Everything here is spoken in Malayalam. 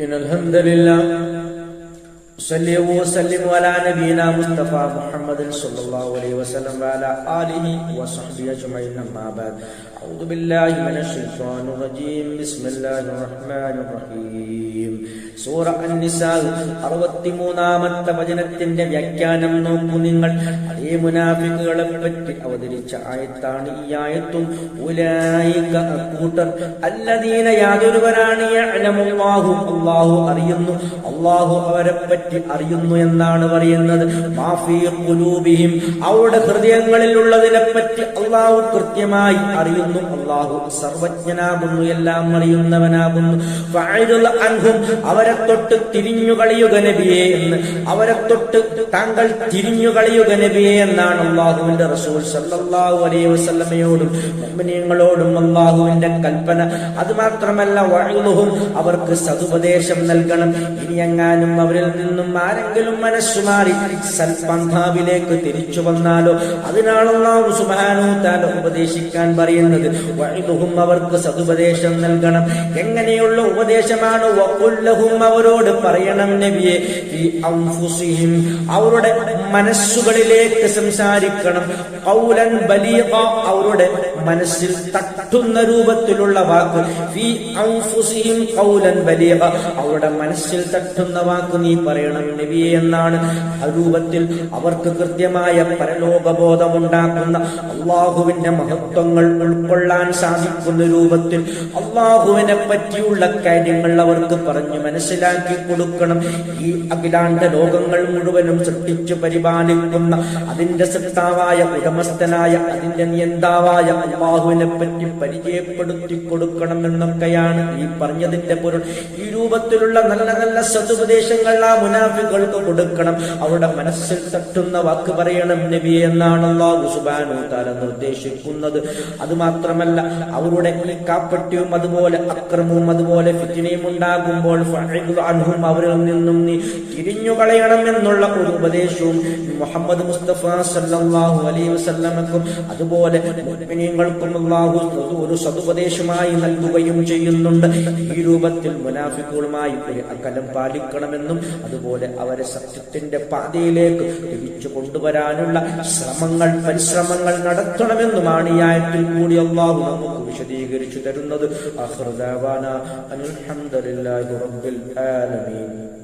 إن الحمد لله صلي وسلم على نبينا مصطفى محمد صلى الله عليه وسلم وعلى آله وصحبه أجمعين أما بعد أعوذ بالله من الشيطان الرجيم بسم الله الرحمن الرحيم സൂറ അന്നിസാ അറുപത്തിമൂന്നാമത്തെ വചനത്തിന്റെ വ്യാഖ്യാനം നോക്കൂ നിങ്ങൾ അതേ മുനാഫിക്കുകളെ പറ്റി അവതരിച്ച ആയത്താണ് ഈ ആയത്തും ഉലായിക കൂട്ടർ അല്ലദീന യാതൊരുവരാണ് യഅലമുല്ലാഹു അല്ലാഹു അറിയുന്നു അല്ലാഹു അവരെ പറ്റി അറിയുന്നു എന്നാണ് പറയുന്നത് മാഫീ ഖുലൂബിഹിം അവരുടെ ഹൃദയങ്ങളിൽ ഉള്ളതിനെ പറ്റി അല്ലാഹു കൃത്യമായി അറിയുന്നു അല്ലാഹു സർവജ്ഞനാകുന്നു എല്ലാം അറിയുന്നവനാകുന്നു. അൻഹും അവരെ തൊട്ട് തിരിഞ്ഞു കളിയുക നബിയെ എന്ന്. അവരെ തൊട്ട് താങ്കൾ തിരിഞ്ഞു കളിയുക നബിയെ എന്നാണ് അള്ളാഹുവിന്റെ റസൂൽ സല്ലാഹു അലൈഹി വസ്ലമയോടും മുഅ്മിനീങ്ങളോടും അള്ളാഹുവിന്റെ കൽപ്പന. അത് മാത്രമല്ല വഴുതും അവർക്ക് സതുപദേശം നൽകണം. ഇനി എങ്ങാനും അവരിൽ നിന്നും ആരെങ്കിലും മനസ്സു മാറി സൽപന്ഥാവിലേക്ക് തിരിച്ചു വന്നാലോ? അതിനാണ് സുബാനു താൻ ഉപദേശിക്കാൻ പറയുന്നത്. വഅലുഹും അവർക്ക് സതുപദേശം നൽകണം. എങ്ങനെയുള്ള ഉപദേശമാണ്? അവരോട് പറയണം നബിയെ അവരുടെ മനസ്സുകളിലേക്ക് സംസാരിക്കണം. ഖൗലൻ ബലീഗ അവരുടെ മനസ്സിൽ തട്ടുന്ന രൂപത്തിലുള്ള വാക്ക്. ഖൗലൻ ബലീഗ അവരുടെ മനസ്സിൽ തട്ടുന്ന വാക്ക് നീ പറയണം നബിയെ എന്നാണ്. ആ രൂപത്തിൽ അവർക്ക് കൃത്യമായ പരലോകബോധമുണ്ടാക്കുന്ന അള്ളാഹുവിന്റെ മഹത്വങ്ങൾ ഉൾക്കൊള്ളാൻ സാധിക്കുന്ന രൂപത്തിൽ അള്ളാഹുവിനെ പറ്റിയുള്ള കാര്യങ്ങൾ അവർക്ക് പറഞ്ഞു മനസ്സിലാക്കി കൊടുക്കണം. ഈ അഖിലാണ്ട ലോകങ്ങൾ മുഴുവനും സൃഷ്ടിച്ചു പരിപാലിക്കുന്ന അതിന്റെ സൃഷ്ടാവായ ഉടമസ്ഥനായ അതിന്റെ നിയന്താവായ അള്ളാഹുവിനെ പറ്റി പരിചയപ്പെടുത്തി കൊടുക്കണം എന്നൊക്കെയാണ് ഈ പറഞ്ഞതിന്റെ പൊരുൾ. ഈ രൂപത്തിലുള്ള നല്ല നല്ല സതുപദേശങ്ങൾ ആ മുനാഫികൾക്ക് കൊടുക്കണം. അവരുടെ മനസ്സിൽ തട്ടുന്ന വാക്ക് പറയണം നബി എന്നാണ് അള്ളാഹു സുബാനു താര നിർദ്ദേശിക്കുന്നത്. അത് മാത്രമല്ല അവരുടെ ഈ അതുപോലെ അക്രമവും അതുപോലെ ഫിറ്റിനെയും ഉണ്ടാകുമ്പോൾ അവരിൽ നിന്നും നീ തിരിഞ്ഞു കളയണം എന്നുള്ള ഒരു ഉപദേശവും മുഹമ്മദ് മുസ്തഫ സല്ലല്ലാഹു അലൈഹി വസല്ലമക്കും അതുപോലെ മുഅ്മിനീങ്ങൾക്കും അല്ലാഹു ഒരു സതുപദേശമായി നൽകുകയും ചെയ്യുന്നുണ്ട്. ഈ രൂപത്തിൽ മുനാഫിക്കുകളുമായി ഒരു അകലം പാലിക്കണമെന്നും അതുപോലെ അവരെ സത്യത്തിന്റെ പാതയിലേക്ക് തിരിച്ചു കൊണ്ടുവരാനുള്ള ശ്രമങ്ങൾ പരിശ്രമങ്ങൾ നടത്തണമെന്നുമാണ് ഈ ആയത്തിൽ കൂടി അള്ളാഹു നമുക്ക് വിശദീകരിച്ചു തരുന്നത്. അഹ്റദാവാന അൽഹംദുലില്ലാഹി റബ്ബിൽ ആലമീൻ.